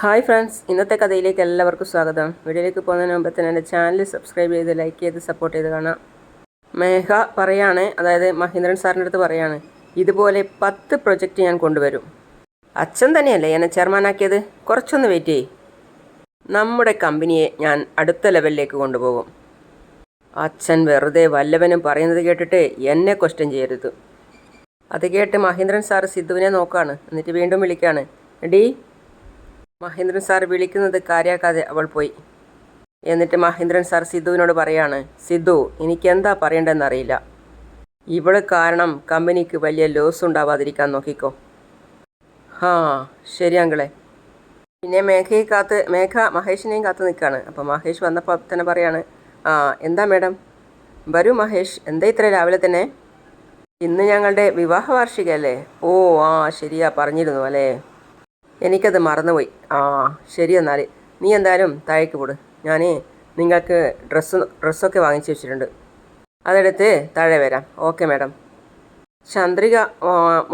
Hi friends ഇന്നത്തെ കഥയിലേക്ക് എല്ലാവർക്കും സ്വാഗതം. വീഡിയോയിലേക്ക് പോകുന്നതിന് മുമ്പ് തന്നെ എന്റെ ചാനൽ സബ്സ്ക്രൈബ് ചെയ്ത് ലൈക്ക് ചെയ്ത് സപ്പോർട്ട് ചെയ്ത് കാണാം. മേഘ പറയാണ് അതായത് മഹേന്ദ്രൻ സാറിന്റെ അടുത്ത് പറയാണ് ഇതുപോലെ പത്ത് പ്രൊജക്റ്റ് ഞാൻ കൊണ്ടുവരും. അച്ഛൻ തന്നെയല്ലേ എന്നെ ചെയർമാനാക്കിയത് കുറച്ചൊന്ന് വെയിറ്റ് ചെയ്യ്. നമ്മുടെ കമ്പനിയെ ഞാൻ അടുത്ത ലെവലിലേക്ക് കൊണ്ടുപോകും. അച്ഛൻ വെറുതെ വല്ലവനും പറയുന്നത് കേട്ടിട്ട് എന്നെ ക്വസ്റ്റ്യൻ ചെയ്യരുത്. അത് കേട്ട് മഹേന്ദ്രൻ സാറ് സിദ്ധുവിനെ നോക്കാണ്. എന്നിട്ട് വീണ്ടും വിളിക്കാണ് എടീ മഹേന്ദ്രൻ സാർ വിളിക്കുന്നത് കാര്യാക്കാതെ അവൾ പോയി. എന്നിട്ട് മഹേന്ദ്രൻ സാർ സിദ്ധുവിനോട് പറയാണ് സിദ്ധു എനിക്കെന്താ പറയേണ്ടതെന്നറിയില്ല. ഇവൾ കാരണം കമ്പനിക്ക് വലിയ ലോസ് ഉണ്ടാവാതിരിക്കാൻ നോക്കിക്കോ. ഹാ ശരി അങ്കിളെ. പിന്നെ മേഘയെ കാത്ത് മേഘ മഹേഷിനെയും കാത്തു നിൽക്കുകയാണ് അപ്പോൾ മഹേഷ് വന്നപ്പോൾ തന്നെ പറയാണ് ആ എന്താ മേഡം? വരൂ മഹേഷ് എന്താ ഇത്ര രാവിലെ തന്നെ? ഇന്ന് ഞങ്ങളുടെ വിവാഹ വാർഷികയല്ലേ ഓ ആ ശരിയാ പറഞ്ഞിരുന്നു അല്ലേ? എനിക്കത് മറന്നുപോയി. ആ ശരി എന്നാൽ നീ എന്തായാലും താഴേക്ക് പോട്. ഞാൻ നിങ്ങൾക്ക് ഡ്രസ്സ് ഡ്രസ്സൊക്കെ വാങ്ങിച്ചു വെച്ചിട്ടുണ്ട്. അതെടുത്ത് താഴെ വരാം. Okay madam. ചന്ദ്രിക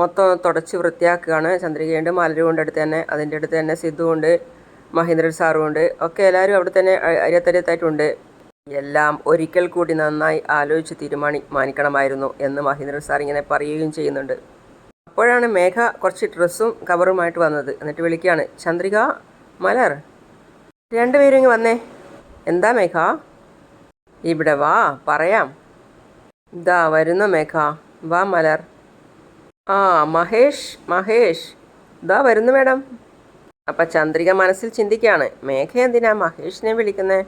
മൊത്തം തുടച്ച് വൃത്തിയാക്കുകയാണ് ചന്ദ്രികയുണ്ട്. മലരുകൊണ്ട് അടുത്ത് തന്നെ അതിന്റെ അടുത്ത് തന്നെ സിദ്ധുവുണ്ട് മഹേന്ദ്രൻ സാറും ഉണ്ട്. ഒക്കെ എല്ലാവരും അവിടെ തന്നെ അരിയത്തരിയത്തായിട്ടുണ്ട്. എല്ലാം ഒരിക്കൽ കൂടി നന്നായി ആലോചിച്ച് തീരുമാനി മാനിക്കണമായിരുന്നു എന്ന് മഹേന്ദ്രൻ സാർ ഇങ്ങനെ പറയുകയും ചെയ്യുന്നുണ്ട്. അപ്പോഴാണ് മേഘ കുറച്ച് ഡ്രസ്സും കവറുമായിട്ട് വന്നത്. എന്നിട്ട് വിളിക്കുകയാണ് ചന്ദ്രിക മലർ. രണ്ടുപേരും ഇങ്ങ് വന്നേ. എന്താ മേഘ? ഇവിടെ വാ പറയാം. ഇതാ വരുന്നു മേഘ. വാ മലർ. ആ മഹേഷ് മഹേഷ്. ഇതാ വരുന്നു മേഡം. അപ്പം ചന്ദ്രിക മനസ്സിൽ ചിന്തിക്കുകയാണ് മേഘ എന്തിനാ മഹേഷിനെ വിളിക്കുന്നത്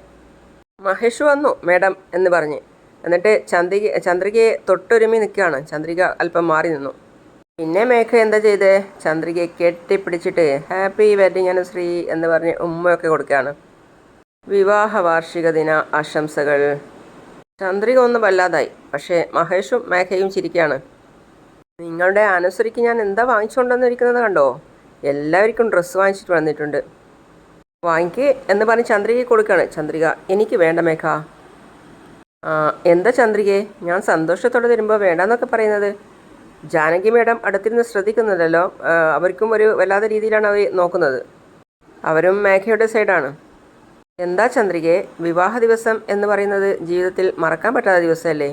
മഹേഷ് വന്നു മേഡം എന്ന് പറഞ്ഞ്. എന്നിട്ട് ചന്ദ്രിക ചന്ദ്രികയെ തൊട്ടൊരുമി നിൽക്കുകയാണ്. ചന്ദ്രിക അല്പം മാറി നിന്നു. പിന്നെ മേഘ എന്താ ചെയ്തേ? ചന്ദ്രികയെ കെട്ടിപ്പിടിച്ചിട്ട് ഹാപ്പി വെഡിങ് അനുശ്രീ എന്ന് പറഞ്ഞ് ഉമ്മയൊക്കെ കൊടുക്കുകയാണ്. വിവാഹ വാർഷിക ദിന ആശംസകൾ. ചന്ദ്രിക ഒന്നും വല്ലാതായി. പക്ഷേ മഹേഷും മേഘയും ചിരിക്കുകയാണ്. നിങ്ങളുടെ അനുസരിക്ക് ഞാൻ എന്താ വാങ്ങിച്ചുകൊണ്ടുവന്നിരിക്കുന്നത് കണ്ടോ? എല്ലാവർക്കും ഡ്രസ്സ് വാങ്ങിച്ചിട്ട് വന്നിട്ടുണ്ട്. വാങ്ങിക്ക് എന്ന് പറഞ്ഞ് ചന്ദ്രികയെ കൊടുക്കുകയാണ്. ചന്ദ്രിക എനിക്ക് വേണ്ട മേഘ. എന്താ ചന്ദ്രികയെ ഞാൻ സന്തോഷത്തോടെ തരുമ്പോൾ വേണ്ടെന്നൊക്കെ പറയുന്നത്. ജാനകി മേഡം അടുത്തിരുന്ന് ശ്രദ്ധിക്കുന്നുണ്ടല്ലോ അവർക്കും ഒരു വല്ലാത്ത രീതിയിലാണ് അവർ നോക്കുന്നത്. അവരും മേഘയുടെ സൈഡാണ്. എന്താ ചന്ദ്രികയെ വിവാഹ ദിവസം എന്ന് പറയുന്നത് ജീവിതത്തിൽ മറക്കാൻ പറ്റാത്ത ദിവസമല്ലേ?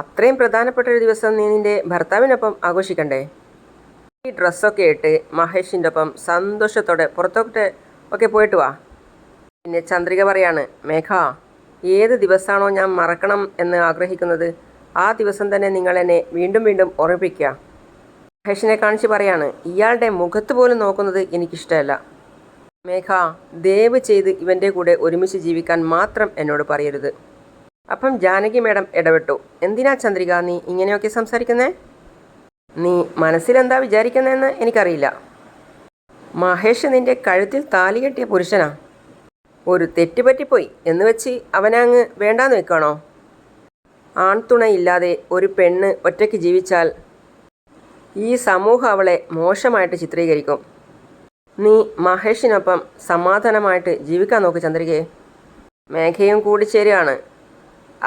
അത്രയും പ്രധാനപ്പെട്ട ഒരു ദിവസം നീ നിന്റെ ഭർത്താവിനൊപ്പം ആഘോഷിക്കണ്ടേ? ഈ ഡ്രസ്സൊക്കെ ഇട്ട് മഹേഷിന്റെ ഒപ്പം സന്തോഷത്തോടെ പുറത്തോട്ട് ഒക്കെ പോയിട്ട് വാ. പിന്നെ ചന്ദ്രിക പറയാണ് മേഘ ഏത് ദിവസമാണോ ഞാൻ മറക്കണം എന്ന് ആഗ്രഹിക്കുന്നത്? ആ ദിവസം തന്നെ നിങ്ങൾ എന്നെ വീണ്ടും വീണ്ടും ഓർമ്മിപ്പിക്കുക. മഹേഷിനെ കാണിച്ച് പറയാണ് ഇയാളുടെ മുഖത്ത് പോലും നോക്കുന്നത് എനിക്കിഷ്ടമല്ല. മേഘ ദയവ് ചെയ്ത് ഇവന്റെ കൂടെ ഒരുമിച്ച് ജീവിക്കാൻ മാത്രം എന്നോട് പറയരുത് അപ്പം ജാനകി മേഡം ഇടപെട്ടു. എന്തിനാ ചന്ദ്രിക നീ ഇങ്ങനെയൊക്കെ സംസാരിക്കുന്നേ? നീ മനസ്സിലെന്താ വിചാരിക്കുന്നതെന്ന് എനിക്കറിയില്ല. മഹേഷ് നിന്റെ കഴുത്തിൽ താലി കെട്ടിയ പുരുഷനാ. ഒരു തെറ്റുപറ്റിപ്പോയി എന്ന് വെച്ച് അവനങ്ങ് വേണ്ടാന്ന് വെക്കാണോ ആൺതുണയില്ലാതെ ഒരു പെണ്ണ് ഒറ്റയ്ക്ക് ജീവിച്ചാൽ ഈ സമൂഹം അവളെ മോശമായിട്ട് ചിത്രീകരിക്കും. നീ മഹേഷിനൊപ്പം സമാധാനമായിട്ട് ജീവിക്കാൻ നോക്ക് ചന്ദ്രികയെ മേഘയും കൂടിച്ചേരുകയാണ്.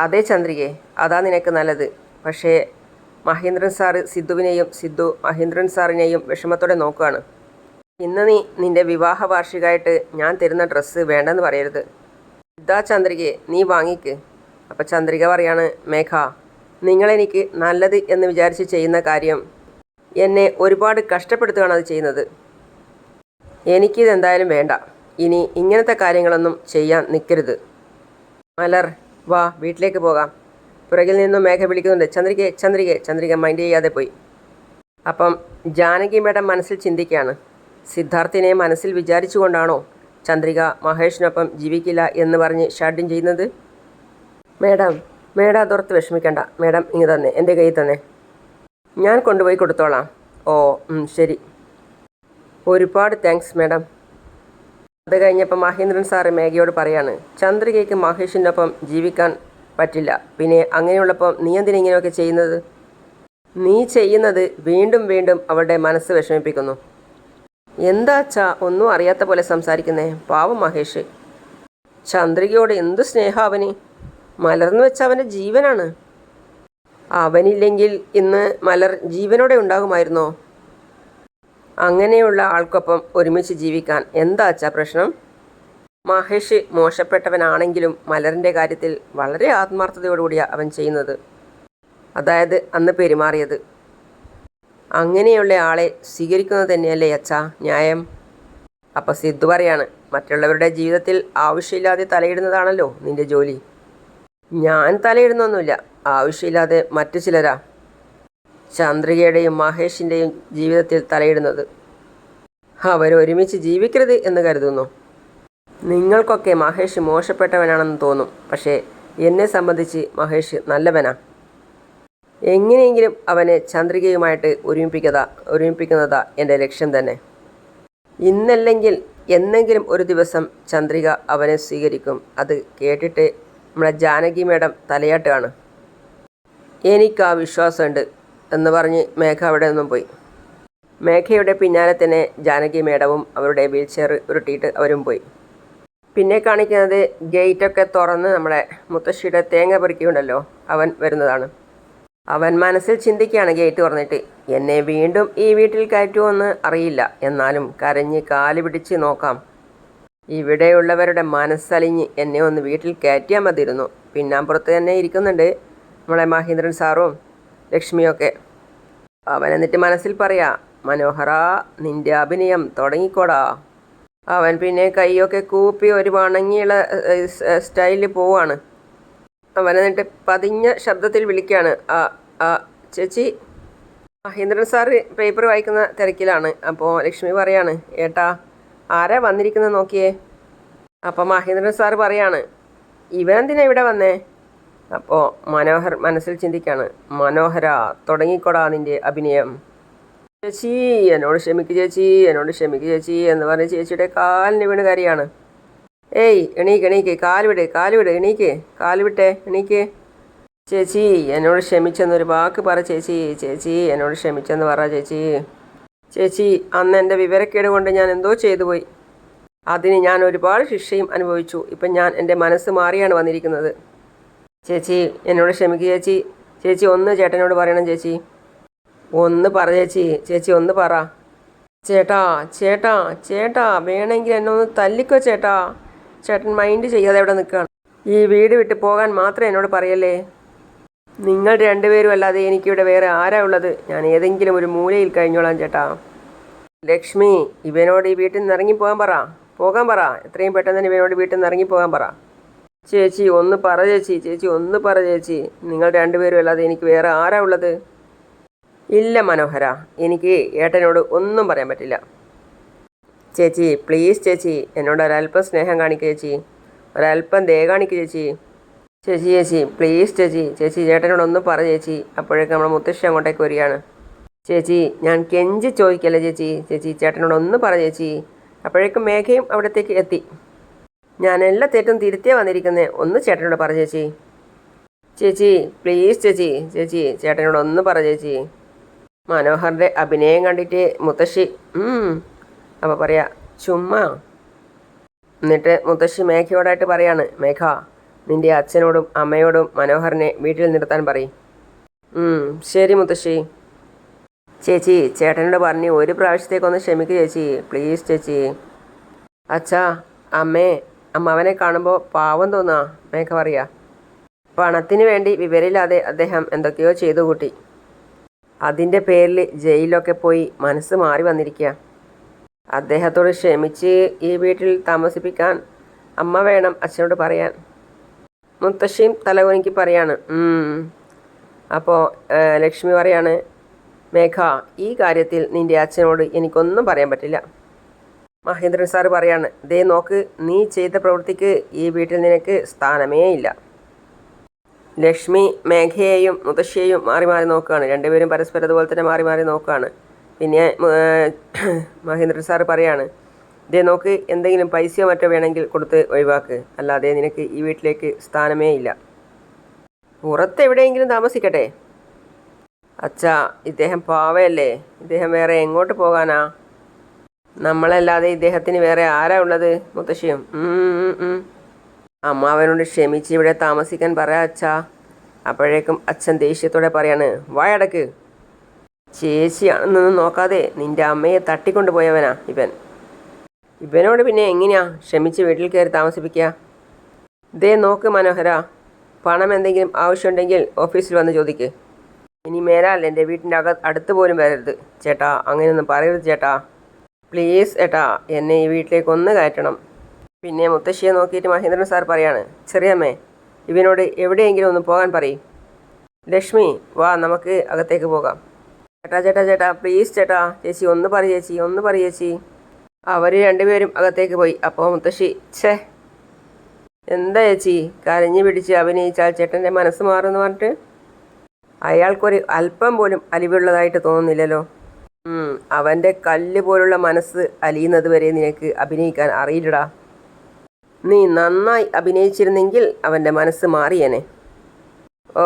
അതേ ചന്ദ്രികയെ അതാ നിനക്ക് നല്ലത്. പക്ഷേ മഹേന്ദ്രൻ സാറ് സിദ്ധുവിനെയും സിദ്ധു മഹേന്ദ്രൻ സാറിനെയും വിഷമത്തോടെ നോക്കുകയാണ്. ഇന്ന് നീ നിന്റെ വിവാഹ വാർഷികമായിട്ട് ഞാൻ തരുന്ന ഡ്രസ്സ് വേണ്ടെന്ന് പറയരുത്. ഇതാ ചന്ദ്രികയെ നീ വാങ്ങിക്ക്. അപ്പം ചന്ദ്രിക പറയാണ് മേഘ നിങ്ങളെനിക്ക് നല്ലത് എന്ന് വിചാരിച്ച് ചെയ്യുന്ന കാര്യം എന്നെ ഒരുപാട് കഷ്ടപ്പെടുത്തുകയാണ് അത് ചെയ്യുന്നത്. എനിക്കിതെന്തായാലും വേണ്ട. ഇനി ഇങ്ങനത്തെ കാര്യങ്ങളൊന്നും ചെയ്യാൻ നിൽക്കരുത്. മലർ വാ വീട്ടിലേക്ക് പോകാം. പുറകിൽ നിന്നും മേഘ വിളിക്കുന്നുണ്ട്. ചന്ദ്രികയെ ചന്ദ്രികയെ. ചന്ദ്രിക മൈൻഡ് ചെയ്യാതെ പോയി. അപ്പം ജാനകി മേഡം മനസ്സിൽ ചിന്തിക്കുകയാണ് സിദ്ധാർത്ഥിനെ മനസ്സിൽ വിചാരിച്ചുകൊണ്ടാണോ ചന്ദ്രിക മഹേഷിനൊപ്പം ജീവിക്കില്ല എന്ന് പറഞ്ഞ് ഷാഡ്യം ചെയ്യുന്നത്? മേഡം മേഡം അതോർത്ത് വിഷമിക്കണ്ട. മേഡം ഇങ്ങ് തന്നെ എന്റെ കയ്യിൽ തന്നെ. ഞാൻ കൊണ്ടുപോയി കൊടുത്തോളാം. ഓ ശരി. ഒരുപാട് താങ്ക്സ് മേഡം. അത് കഴിഞ്ഞപ്പോൾ മഹേന്ദ്രൻ സാറ് മേഘയോട് പറയാണ് ചന്ദ്രികയ്ക്ക് മഹേഷിനൊപ്പം ജീവിക്കാൻ പറ്റില്ല. പിന്നെ അങ്ങനെയുള്ളപ്പം നീ എന്തിനാ ഇങ്ങനെയൊക്കെ ചെയ്യുന്നത്? നീ ചെയ്യുന്നത് വീണ്ടും വീണ്ടും അവളുടെ മനസ്സ് വിഷമിപ്പിക്കുന്നു. എന്താച്ചാ ഒന്നും അറിയാത്ത പോലെ സംസാരിക്കുന്നേ? പാവം മഹേഷ്. ചന്ദ്രികയോട് എന്ത് സ്നേഹം അവന്? മലർന്നു വെച്ച അവന്റെ ജീവനാണ്. അവനില്ലെങ്കിൽ ഇന്ന് മലർ ജീവനോടെ ഉണ്ടാകുമായിരുന്നോ? അങ്ങനെയുള്ള ആൾക്കൊപ്പം ഒരുമിച്ച് ജീവിക്കാൻ എന്താ അച്ഛാ പ്രശ്നം? മഹേഷ് മോശപ്പെട്ടവനാണെങ്കിലും മലറിന്റെ കാര്യത്തിൽ വളരെ ആത്മാർത്ഥതയോടുകൂടിയാണ് അവൻ ചെയ്യുന്നത്. അതായത് അന്ന് പെരുമാറിയത്. അങ്ങനെയുള്ള ആളെ സ്വീകരിക്കുന്നത് തന്നെയല്ലേ അച്ഛാ ന്യായം? അപ്പോൾ സിദ്ധു പറയാണ് മറ്റുള്ളവരുടെ ജീവിതത്തിൽ ആവശ്യമില്ലാതെ തലയിടുന്നതാണല്ലോ നിന്റെ ജോലി. ഞാൻ തലയിടുന്നൊന്നുമില്ല. ആവശ്യമില്ലാതെ മറ്റു ചിലരാ ചന്ദ്രികയുടെയും മഹേഷിന്റെയും ജീവിതത്തിൽ തലയിടുന്നത്. അവരൊരുമിച്ച് ജീവിക്കരുത് എന്ന് കരുതുന്നു. നിങ്ങൾക്കൊക്കെ മഹേഷ് മോശപ്പെട്ടവനാണെന്ന് തോന്നും. പക്ഷേ എന്നെ സംബന്ധിച്ച് മഹേഷ് നല്ലവനാ. എങ്ങനെയെങ്കിലും അവനെ ചന്ദ്രികയുമായിട്ട് ഒരുമിപ്പിക്കുക ഒരുമിപ്പിക്കുന്നതാ എന്റെ ലക്ഷ്യം തന്നെ. ഇന്നല്ലെങ്കിൽ എന്നെങ്കിലും ഒരു ദിവസം ചന്ദ്രിക അവനെ സ്വീകരിക്കും. അത് കേട്ടിട്ട് നമ്മളെ ജാനകി മേഡം തലയാട്ടാണ് എനിക്ക് ആ വിശ്വാസമുണ്ട് എന്ന് പറഞ്ഞ് മേഘ അവിടെ നിന്നും പോയി. മേഘയുടെ പിന്നാലെ തന്നെ ജാനകി മേഡവും അവരുടെ വീൽ ചെയർ ഉരുട്ടിയിട്ട് അവരും പോയി. പിന്നെ കാണിക്കുന്നത് ഗേറ്റൊക്കെ തുറന്ന് നമ്മുടെ മുത്തശ്ശിയുടെ തേങ്ങ പെറുക്കിയുണ്ടല്ലോ അവൻ വരുന്നതാണ്. അവൻ മനസ്സിൽ ചിന്തിക്കുകയാണ് ഗേറ്റ് തുറന്നിട്ട്. എന്നെ വീണ്ടും ഈ വീട്ടിൽ കയറ്റുമെന്ന് അറിയില്ല. എന്നാലും കരഞ്ഞ് കാൽ പിടിച്ച് നോക്കാം. ഇവിടെയുള്ളവരുടെ മനസ്സലിഞ്ഞ് എന്നെ ഒന്ന് വീട്ടിൽ കയറ്റിയാൽ മതിയിരുന്നു. പിന്നാമ്പുറത്ത് തന്നെ ഇരിക്കുന്നുണ്ട് നമ്മളെ മഹേന്ദ്രൻ സാറും ലക്ഷ്മിയൊക്കെ. അവൻ എന്നിട്ട് മനസ്സിൽ പറയാ മനോഹര നിന്റെ അഭിനയം തുടങ്ങിക്കോടാ. അവൻ പിന്നെ കൈയൊക്കെ കൂപ്പി ഒരു വണങ്ങിയുള്ള സ്റ്റൈലിൽ പോവാണ്. അവൻ എന്നിട്ട് പതിഞ്ഞ ശബ്ദത്തിൽ വിളിക്കുകയാണ് ആ ആ ചേച്ചി. മഹേന്ദ്രൻ സാറ് പേപ്പർ വായിക്കുന്ന തിരക്കിലാണ്. അപ്പോൾ ലക്ഷ്മി പറയാണ് ഏട്ടാ ആരാ വന്നിരിക്കുന്നത് നോക്കിയേ? അപ്പോൾ മഹേന്ദ്രൻ സാർ പറയാണ് ഇവനെന്തിനാ ഇവിടെ വന്നേ? അപ്പോൾ മനോഹർ മനസ്സിൽ ചിന്തിക്കാണ് മനോഹര തുടങ്ങിക്കൊടാ നിന്റെ അഭിനയം. ചേച്ചി എന്നോട് ക്ഷമിക്ക് ചേച്ചി എന്നോട് ക്ഷമിക്ക് ചേച്ചി എന്ന് പറഞ്ഞ് ചേച്ചിയുടെ കാലിന് വീണ് കാര്യമാണ് ഏയ് എണീക്ക് എണീക്ക് കാൽ കാലുവിട് കാൽ വിട് എണീക്ക് കാൽ വിട്ടേ എണീക്ക്. ചേച്ചി എന്നോട് ക്ഷമിച്ചെന്നൊരു വാക്ക് പറ ചേച്ചി ചേച്ചി എന്നോട് ക്ഷമിച്ചെന്ന് പറ ചേച്ചി. ചേച്ചി അന്ന് എന്റെ വിവരക്കേട് കൊണ്ട് ഞാൻ എന്തോ ചെയ്തു പോയി. അതിന് ഞാൻ ഒരുപാട് ശിക്ഷയും അനുഭവിച്ചു. ഇപ്പം ഞാൻ എന്റെ മനസ്സ് മാറിയാണ് വന്നിരിക്കുന്നത്. ചേച്ചി എന്നോട് ക്ഷമിക്കുക ചേച്ചി. ചേച്ചി ഒന്ന് ചേട്ടനോട് പറയണം ചേച്ചി. ഒന്ന് പറ ചേച്ചി. ചേച്ചി ഒന്ന് പറ. ചേട്ടാ ചേട്ടാ ചേട്ടാ വേണമെങ്കിൽ എന്നെ ഒന്ന് തല്ലിക്കോ ചേട്ടാ. ചേട്ടൻ മൈൻഡ് ചെയ്യാതെ അവിടെ നിൽക്കുകയാണ്. ഈ വീട് വിട്ട് പോകാൻ മാത്രമേ എന്നോട് പറയല്ലേ? നിങ്ങൾ രണ്ടുപേരും അല്ലാതെ എനിക്കിവിടെ വേറെ ആരാ ഉള്ളത്? ഞാൻ ഏതെങ്കിലും ഒരു മൂലയിൽ കഴിഞ്ഞോളാം ചേട്ടാ. ലക്ഷ്മി ഇവനോട് ഈ വീട്ടിൽ നിന്ന് ഇറങ്ങി പോകാൻ പറ. പോകാൻ പറ. എത്രയും പെട്ടെന്ന് തന്നെ ഇവനോട് വീട്ടിൽ നിന്ന് ഇറങ്ങി പോകാൻ പറ. ചേച്ചി ഒന്ന് പറ ചേച്ചി. ചേച്ചി ഒന്ന് പറ ചേച്ചി. നിങ്ങൾ രണ്ടുപേരും അല്ലാതെ എനിക്ക് വേറെ ആരാ ഉള്ളത്? ഇല്ല മനോഹര. എനിക്ക് ഏട്ടനോട് ഒന്നും പറയാൻ പറ്റില്ല. ചേച്ചി പ്ലീസ് ചേച്ചി. എന്നോട് ഒരല്പം സ്നേഹം കാണിക്കുക ചേച്ചി. ഒരല്പം ദയ കാണിക്കുക ചേച്ചി. ചേച്ചി ചേച്ചി പ്ലീസ് ചേച്ചി ചേച്ചി ചേട്ടനോട് ഒന്ന് പറ ചേച്ചി. അപ്പോഴേക്കും നമ്മുടെ മുത്തശ്ശി അങ്ങോട്ടേക്ക് വരികയാണ്. ചേച്ചി ഞാൻ കെഞ്ചി ചോദിക്കല്ലേ ചേച്ചി? ചേച്ചി ചേട്ടനോട് ഒന്ന് പറ ചേച്ചി. അപ്പോഴേക്കും മേഘയും അവിടത്തേക്ക് എത്തി. ഞാൻ എല്ലാ തെറ്റും തിരുത്തിയാ വന്നിരിക്കുന്നത് ഒന്ന് ചേട്ടനോട് പറ ചേച്ചി. ചേച്ചി പ്ലീസ് ചേച്ചി ചേച്ചി ചേട്ടനോട് ഒന്ന് പറ ചേച്ചി. മനോഹറിന്റെ അഭിനയം കണ്ടിട്ട് മുത്തശ്ശി അപ്പോൾ പറയാ ചുമ്മാ. എന്നിട്ട് മുത്തശ്ശി മേഘയോടായിട്ട് പറയാണ് മേഘ നിന്റെ അച്ഛനോടും അമ്മയോടും മനോഹറിനെ വീട്ടിൽ നിർത്താൻ പറയും. ശരി മുത്തശ്ശി. ചേച്ചി ചേട്ടനോട് പറഞ്ഞ് ഒരു പ്രാവശ്യത്തേക്കൊന്ന് ക്ഷമിക്കുക ചേച്ചി. പ്ലീസ് ചേച്ചി. അച്ഛാ അമ്മേ അമ്മ അവനെ കാണുമ്പോൾ പാവം തോന്നാ. മേഘ പറയാ പണത്തിന് വേണ്ടി വിവരമില്ലാതെ അദ്ദേഹം എന്തൊക്കെയോ ചെയ്തു കൂട്ടി. അതിന്റെ പേരിൽ ജയിലിലൊക്കെ പോയി മനസ്സ് മാറി വന്നിരിക്കുക അദ്ദേഹത്തോട് ക്ഷമിച്ച് ഈ വീട്ടിൽ താമസിപ്പിക്കാൻ അമ്മ വേണം അച്ഛനോട് പറയാൻ. മുത്തശ്ശിയും തലകുനിക്ക് പറയാണ് അപ്പോൾ ലക്ഷ്മി പറയാണ് മേഘ ഈ കാര്യത്തിൽ നിന്റെ അച്ഛനോട് എനിക്കൊന്നും പറയാൻ പറ്റില്ല. മഹേന്ദ്രൻ സാറ് പറയാണ് ദേ നോക്ക് നീ ചെയ്ത പ്രവൃത്തിക്ക് ഈ വീട്ടിൽ നിനക്ക് സ്ഥാനമേ ഇല്ല. ലക്ഷ്മി മേഘയെയും മുത്തശ്ശിയെയും മാറി മാറി നോക്കുകയാണ് രണ്ടുപേരും പരസ്പരം അതുപോലെ തന്നെ മാറി മാറി നോക്കുകയാണ്. പിന്നെ മഹേന്ദ്രൻ സാറ് പറയാണ് ഇതേ നോക്ക് എന്തെങ്കിലും പൈസയോ മറ്റോ വേണമെങ്കിൽ കൊടുത്ത് ഒഴിവാക്ക്. അല്ലാതെ നിനക്ക് ഈ വീട്ടിലേക്ക് സ്ഥാനമേ ഇല്ല. പുറത്ത് എവിടെയെങ്കിലും താമസിക്കട്ടെ. അച്ഛാ ഇദ്ദേഹം പാവയല്ലേ? ഇദ്ദേഹം വേറെ എങ്ങോട്ട് പോകാനാ? നമ്മളല്ലാതെ ഇദ്ദേഹത്തിന് വേറെ ആരാ ഉള്ളത് മുത്തശ്ശിയും? അമ്മാവനോട് ക്ഷമിച്ച് ഇവിടെ താമസിക്കാൻ പറയാ അച്ഛാ. അപ്പോഴേക്കും അച്ഛൻ ദേഷ്യത്തോടെ പറയാണ് വായടക്ക് ചേച്ചിയാണെന്നൊന്നും നോക്കാതെ നിന്റെ അമ്മയെ തട്ടിക്കൊണ്ടുപോയവനാ ഇവൻ. ഇവനോട് പിന്നെ എങ്ങനെയാ? ക്ഷമിച്ച് വീട്ടിൽ കയറി താമസിപ്പിക്കുക. ദേ നോക്ക് മനോഹര പണം എന്തെങ്കിലും ആവശ്യമുണ്ടെങ്കിൽ ഓഫീസിൽ വന്ന് ചോദിക്ക്. ഇനി മേലാൽ എന്റെ വീട്ടിന്റെ അക അടുത്ത് പോലും വരരുത്. ചേട്ടാ അങ്ങനെയൊന്നും പറയരുത് ചേട്ടാ. പ്ലീസ് ഏട്ടാ എന്നെ ഈ വീട്ടിലേക്ക് ഒന്ന് കയറ്റണം. പിന്നെ മുത്തശ്ശിയെ നോക്കിയിട്ട് മഹേന്ദ്രൻ സാർ പറയാണ് ചെറിയമ്മേ ഇവനോട് എവിടെയെങ്കിലും ഒന്ന് പോകാൻ പറയും. ലക്ഷ്മി വാ നമുക്ക് അകത്തേക്ക് പോകാം. ചേട്ടാ ചേട്ടാ ചേട്ടാ പ്ലീസ് ചേട്ടാ ചേച്ചി ഒന്ന് പറ ചേച്ചി ഒന്ന് പറ ചേച്ചി. അവർ രണ്ടുപേരും അകത്തേക്ക് പോയി. അപ്പോൾ മുത്തശ്ശി ഛേ എന്താ ചേച്ചി? കരഞ്ഞു പിടിച്ച് അഭിനയിച്ചാൽ ചേട്ടന്റെ മനസ്സ് മാറുമെന്ന് പറഞ്ഞിട്ട് അയാൾക്കൊരു അല്പം പോലും അലിവുള്ളതായിട്ട് തോന്നുന്നില്ലല്ലോ. അവന്റെ കല്ല് പോലുള്ള മനസ്സ് അലിയുന്നത് വരെ നിനക്ക് അഭിനയിക്കാൻ അറിയില്ലടാ. നീ നന്നായി അഭിനയിച്ചിരുന്നെങ്കിൽ അവന്റെ മനസ്സ് മാറിയേനെ. ഓ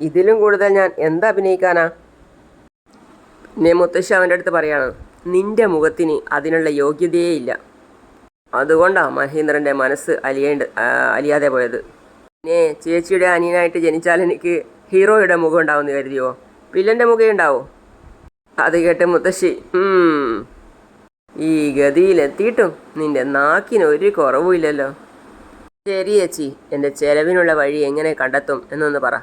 ഇതിലും കൂടുതൽ ഞാൻ എന്താ അഭിനയിക്കാനാ? പിന്നെ മുത്തശ്ശി അവന്റെ അടുത്ത് പറയാണ്. നിന്റെ മുഖത്തിന് അതിനുള്ള യോഗ്യതയേ ഇല്ല അതുകൊണ്ടാണ് മഹേന്ദ്രന്റെ മനസ്സ് അലിയേണ്ട അലിയാതെ പോയത്. പിന്നെ ചേച്ചിയുടെ അനിയനായിട്ട് ജനിച്ചാൽ എനിക്ക് ഹീറോയുടെ മുഖം ഉണ്ടാവും എന്ന് കരുതിയോ? വില്ലന്റെ മുഖം ഉണ്ടാവോ? അത് കേട്ട് മുത്തശ്ശി "ഹും, ഈ ഗതിയിലെത്തിയിട്ടും നിന്റെ നാക്കിന് ഒരു കുറവുമില്ലല്ലോ. ശരി ചേച്ചി എന്റെ ചെലവിനുള്ള വഴി എങ്ങനെ കണ്ടെത്തും എന്നൊന്ന് പറ.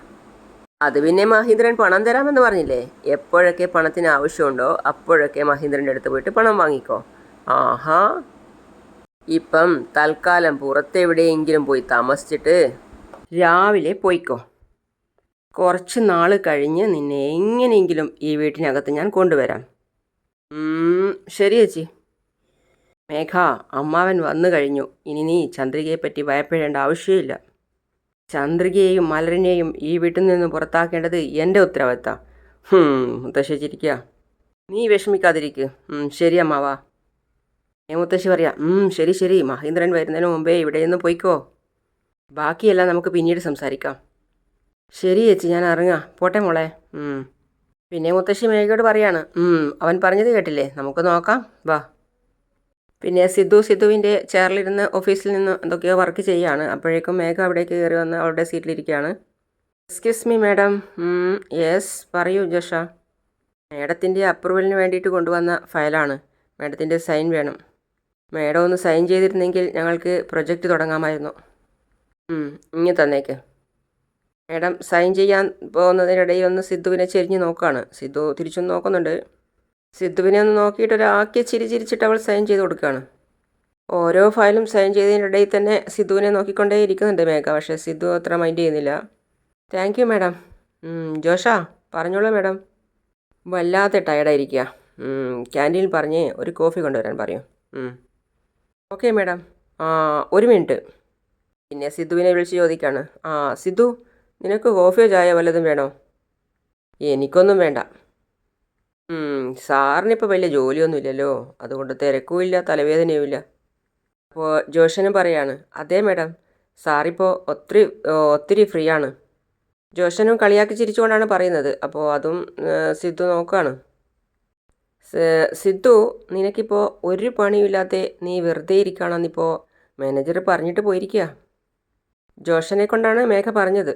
അത് പിന്നെ മഹീന്ദ്രൻ പണം തരാമെന്ന് പറഞ്ഞില്ലേ? എപ്പോഴൊക്കെ പണത്തിന് ആവശ്യമുണ്ടോ അപ്പോഴൊക്കെ മഹീന്ദ്രന്റെ അടുത്ത് പോയിട്ട് പണം വാങ്ങിക്കോ. ആഹാ. ഇപ്പം തൽക്കാലം പുറത്തെവിടെയെങ്കിലും പോയി താമസിച്ചിട്ട് രാവിലെ പോയിക്കോ. കുറച്ച് നാൾ കഴിഞ്ഞ് നിന്നെ എങ്ങനെയെങ്കിലും ഈ വീട്ടിനകത്ത് ഞാൻ കൊണ്ടുവരാം. ശരി ചേച്ചി. മേഘ അമ്മാവൻ വന്നു കഴിഞ്ഞു. ഇനി നീ ചന്ദ്രികയെപ്പറ്റി ഭയപ്പെടേണ്ട ആവശ്യമില്ല. ചന്ദ്രികയെയും മലരിനെയും ഈ വീട്ടിൽ നിന്ന് പുറത്താക്കേണ്ടത് എന്റെ ഉത്തരവാദിത്ത. മുത്തശ്ശി ചിരിക്കുക നീ വിഷമിക്കാതിരിക്കുക ശരി അമ്മാവാ. ഏ മുത്തശ്ശി പറയാം "ഉം, ശരി ശരി. മഹേന്ദ്രൻ വരുന്നതിന് മുമ്പേ ഇവിടെ നിന്ന് പോയിക്കോ. ബാക്കിയെല്ലാം നമുക്ക് പിന്നീട് സംസാരിക്കാം. ശരി ചേച്ചി ഞാൻ ഇറങ്ങാം. പോട്ടെ മോളെ. പിന്നെ മുത്തശ്ശി മേഘയോട് പറയാണ് "ഉം, അവൻ പറഞ്ഞത് കേട്ടില്ലേ? നമുക്ക് നോക്കാം. വാ. പിന്നെ സിദ്ധു സിദ്ധുവിന്റെ ചെയറിലിരുന്ന് ഓഫീസിൽ നിന്ന് എന്തൊക്കെയോ വർക്ക് ചെയ്യുകയാണ് അപ്പോഴേക്കും മേഘ അവിടേക്ക് കയറി വന്ന് അവളുടെ സീറ്റിലിരിക്കുകയാണ് എക്സ്ക്യൂസ് മീ മാഡം യെസ് പറയൂ ജോഷ. മേഡത്തിന്റെ അപ്രൂവലിന് വേണ്ടിയിട്ട് കൊണ്ടുവന്ന ഫയലാണ് മേഡത്തിന്റെ സൈൻ വേണം. മേഡം ഒന്ന് സൈൻ ചെയ്തിരുന്നെങ്കിൽ ഞങ്ങൾക്ക് പ്രൊജക്റ്റ് തുടങ്ങാമായിരുന്നു. ഇങ്ങനെ ഇങ്ങ് തന്നേക്ക്. മേഡം സൈൻ ചെയ്യാൻ പോകുന്നതിനിടയിൽ ഒന്ന് സിദ്ധുവിനെ ചെരിഞ്ഞ് നോക്കുകയാണ് സിദ്ധു തിരിച്ചൊന്ന് നോക്കുന്നുണ്ട്. സിദ്ധുവിനെ ഒന്ന് നോക്കിയിട്ട് ഒരു ആക്കിയ ചിരി ചിരിച്ചിട്ട് അവൾ സൈൻ ചെയ്ത് കൊടുക്കുകയാണ്. ഓരോ ഫയലും സൈൻ ചെയ്തതിനിടയിൽ തന്നെ സിദ്ധുവിനെ നോക്കിക്കൊണ്ടേ ഇരിക്കുന്നുണ്ട് മേഘ. പക്ഷേ സിദ്ധു അത്ര മൈൻഡ് ചെയ്യുന്നില്ല. താങ്ക് യു മാഡം ജോഷ പറഞ്ഞോളൂ മാഡം വല്ലാതെ ടയർഡായിരിക്കുക ക്യാന്റീനിൽ പറഞ്ഞ് ഒരു കോഫി കൊണ്ടുവരാൻ പറയൂ. ഓക്കെ മാഡം ഒരു മിനിറ്റ് പിന്നെ സിദ്ധുവിനെ വിളിച്ച് ചോദിക്കുകയാണ് ആ സിദ്ധു നിനക്ക് കോഫിയോ ചായ വല്ലതും വേണോ? എനിക്കൊന്നും വേണ്ട. സാറിനിപ്പോൾ വലിയ ജോലിയൊന്നുമില്ലല്ലോ. അതുകൊണ്ട് തിരക്കുമില്ല തലവേദനയുമില്ല. അപ്പോൾ ജോഷനും പറയാണ് അതെ മേഡം സാറിപ്പോൾ ഒത്തിരി ഒത്തിരി ഫ്രീ ആണ് ജോഷനും കളിയാക്കി ചിരിച്ചുകൊണ്ടാണ് പറയുന്നത്. അപ്പോൾ അതും സിദ്ധു നോക്കുകയാണ് സിദ്ധു നിനക്കിപ്പോൾ ഒരു പണിയുമില്ലാതെ നീ വെറുതെ ഇരിക്കുകയാണെന്നിപ്പോൾ മാനേജർ പറഞ്ഞിട്ട് പോയിരിക്കുക. ജോഷനെ കൊണ്ടാണ് മേഘ പറഞ്ഞത്.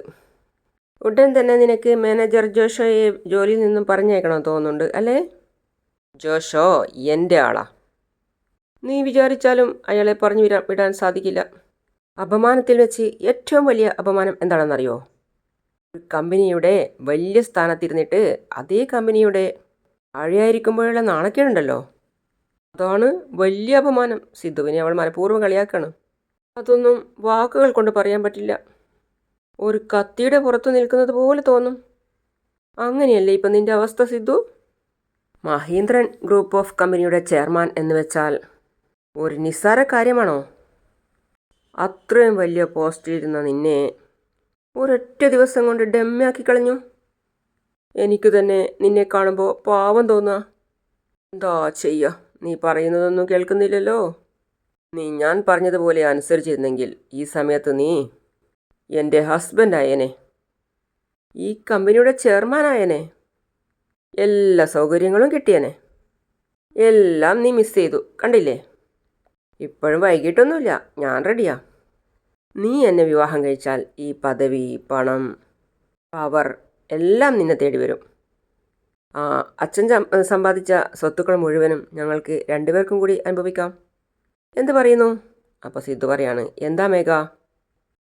ഉടൻ തന്നെ നിനക്ക് മാനേജർ ജോഷോയെ ജോലിയിൽ നിന്നും പറഞ്ഞേക്കണം തോന്നുന്നുണ്ട് അല്ലേ? ജോഷോ എന്റെ ആളാ. നീ വിചാരിച്ചാലും അയാളെ പറഞ്ഞു വിടാൻ വിടാൻ സാധിക്കില്ല. അപമാനത്തിൽ വെച്ച് ഏറ്റവും വലിയ അപമാനം എന്താണെന്നറിയോ? ഒരു കമ്പനിയുടെ വലിയ സ്ഥാനത്തിരുന്നിട്ട് അതേ കമ്പനിയുടെ അഴയായിരിക്കുമ്പോഴുള്ള നാണക്കേടുണ്ടല്ലോ. അതാണ് വലിയ അപമാനം. സിദ്ധുവിനെ അവൾ മനഃപൂർവം കളിയാക്കാണ്. അതൊന്നും വാക്കുകൾ കൊണ്ട് പറയാൻ പറ്റില്ല. ഒരു കത്തിയുടെ പുറത്തു നിൽക്കുന്നത് പോലെ തോന്നും. അങ്ങനെയല്ലേ ഇപ്പം നിന്റെ അവസ്ഥ സിദ്ധു? മഹീന്ദ്രൻ ഗ്രൂപ്പ് ഓഫ് കമ്പനിയുടെ ചെയർമാൻ എന്ന് വെച്ചാൽ ഒരു നിസ്സാര കാര്യമാണോ? അത്രയും വലിയ പോസ്റ്റിലിരുന്ന നിന്നെ ഒരൊറ്റ ദിവസം കൊണ്ട് ഡെമ്മയാക്കി കളഞ്ഞു. എനിക്ക് തന്നെ നിന്നെ കാണുമ്പോൾ പാവം തോന്നുക എന്താ ചെയ്യുക നീ പറയുന്നതൊന്നും കേൾക്കുന്നില്ലല്ലോ. നീ ഞാൻ പറഞ്ഞതുപോലെ അനുസരിച്ചിരുന്നെങ്കിൽ ഈ സമയത്ത് നീ എന്റെ ഹസ്ബൻഡായേനെ. ഈ കമ്പനിയുടെ ചെയർമാനായനെ. എല്ലാ സൗകര്യങ്ങളും കിട്ടിയനെ. എല്ലാം നീ മിസ് ചെയ്തു കണ്ടില്ലേ? ഇപ്പോഴും വൈകിട്ടൊന്നുമില്ല ഞാൻ റെഡിയാ നീ എന്നെ വിവാഹം കഴിച്ചാൽ ഈ പദവി പണം പവർ എല്ലാം നിന്നെ തേടി വരും. ആ, അച്ഛൻ സമ്പാദിച്ച സ്വത്തുക്കൾ മുഴുവനും ഞങ്ങൾക്ക് രണ്ടുപേർക്കും കൂടി അനുഭവിക്കാം. എന്ത് പറയുന്നു? അപ്പോൾ സിദ്ധു പറയാണ് എന്താ മേഘ?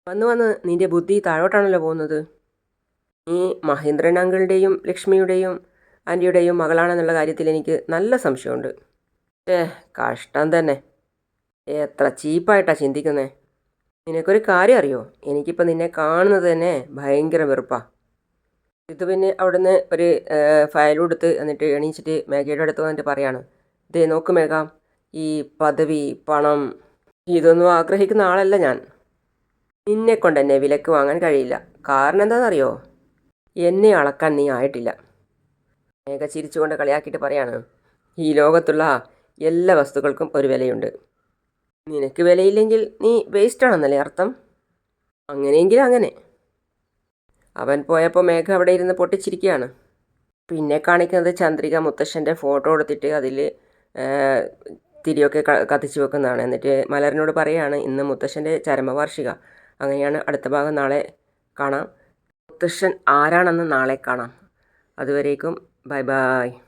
വന്ന് വന്ന് നിന്റെ ബുദ്ധി താഴോട്ടാണല്ലോ പോകുന്നത്. നീ മഹേന്ദ്രൻ അങ്കിളുടെയും ലക്ഷ്മിയുടെയും ആന്റിയുടെയും മകളാണെന്നുള്ള കാര്യത്തിൽ എനിക്ക് നല്ല സംശയമുണ്ട്. ഏ കഷ്ടം തന്നെ. എത്ര ചീപ്പായിട്ടാണ് ചിന്തിക്കുന്നേ. നിനക്കൊരു കാര്യം അറിയോ? എനിക്കിപ്പോൾ നിന്നെ കാണുന്നത് തന്നെ ഭയങ്കര വെറുപ്പാ. ഇത് പിന്നെ അവിടുന്ന് ഒരു ഫയൽ കൊടുത്ത് എന്നിട്ട് എണീച്ചിട്ട് മേഘയുടെ അടുത്ത് വന്നിട്ട് പറയാണ്. ദേ നോക്ക് മേഘ ഈ പദവി പണം ഇതൊന്നും ആഗ്രഹിക്കുന്ന ആളല്ല ഞാൻ. നിന്നെ കൊണ്ട് എന്നെ വിലക്ക് വാങ്ങാൻ കഴിയില്ല. കാരണം എന്താണെന്നറിയോ? എന്നെ അളക്കാൻ നീ ആയിട്ടില്ല. മേഘ ചിരിച്ചുകൊണ്ട് കളിയാക്കിയിട്ട് പറയാണ് ഈ ലോകത്തുള്ള എല്ലാ വസ്തുക്കൾക്കും ഒരു വിലയുണ്ട്. നിനക്ക് വിലയില്ലെങ്കിൽ നീ വേസ്റ്റ് ആണെന്നല്ലേ അർത്ഥം? അങ്ങനെയെങ്കിൽ അങ്ങനെ. അവൻ പോയപ്പോൾ മേഘ അവിടെ ഇരുന്ന് പൊട്ടിച്ചിരിക്കുകയാണ്. പിന്നെ കാണിക്കുന്നത് ചന്ദ്രിക മുത്തശ്ശന്റെ ഫോട്ടോ എടുത്തിട്ട് അതിൽ തിരിയൊക്കെ കത്തിച്ചു വെക്കുന്നതാണ്. എന്നിട്ട് മലറിനോട് പറയുകയാണ് ഇന്ന് മുത്തശ്ശന്റെ ചരമവാർഷിക. അങ്ങനെയാണ് അടുത്ത ഭാഗം നാളെ കാണാം. മുത്തശ്ശൻ ആരാണെന്ന് നാളെ കാണാം. അതുവരേക്കും ബൈ ബൈ.